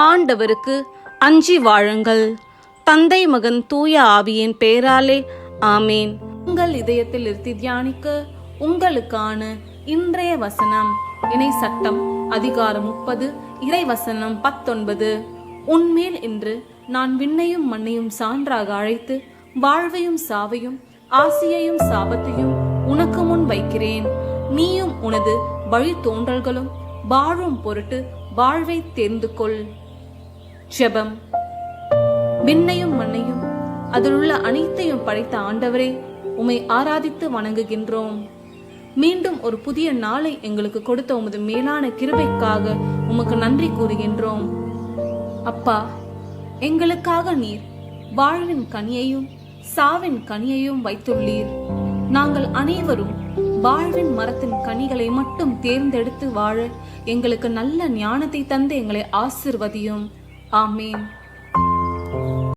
ஆண்டவருக்கு அஞ்சி வாழுங்கள். தந்தை மகன் தூய ஆவியின் பெயராலே ஆமேன். உங்கள் இதயத்தில் இருத்தி தியானிக்க உங்களுக்கான இன்றைய வசனம் இணை சட்டம் அதிகாரம் முப்பது இறை வசனம் பத்தொன்பது. உன்மேல் இன்று நான் விண்ணையும் மண்ணையும் சான்றாக அழைத்து வாழ்வையும் சாவையும் ஆசியையும் சாபத்தையும் உனக்கு முன் வைக்கிறேன். நீயும் உனது வழி தோன்றல்களும் வாழும் பொருட்டு வாழ்வை தேர்ந்து கொள் ஜெபம் விண்ணையும் மண்ணையும் அதிலுள்ள அனைத்தையும் படைத்த ஆண்டவரே உம்மை ஆராதித்து வணங்குகின்றோம். மீண்டும் ஒரு புதிய நாளை எங்களுக்கு கொடுத்த உமது மேலான கிருபைக்காக உமக்கு நன்றி கூறுகின்றோம். அப்பா எங்களுக்காக நீர் வாழ்வின் கனியையும் சாவின் கனியையும் வைத்துள்ளீர். நாங்கள் அனைவரும் வாழ்வின் மரத்தின் கனிகளை மட்டும் தேர்ந்தெடுத்து வாழ எங்களுக்கு நல்ல ஞானத்தை தந்து எங்களை ஆசிர்வதியும். ஆமேன்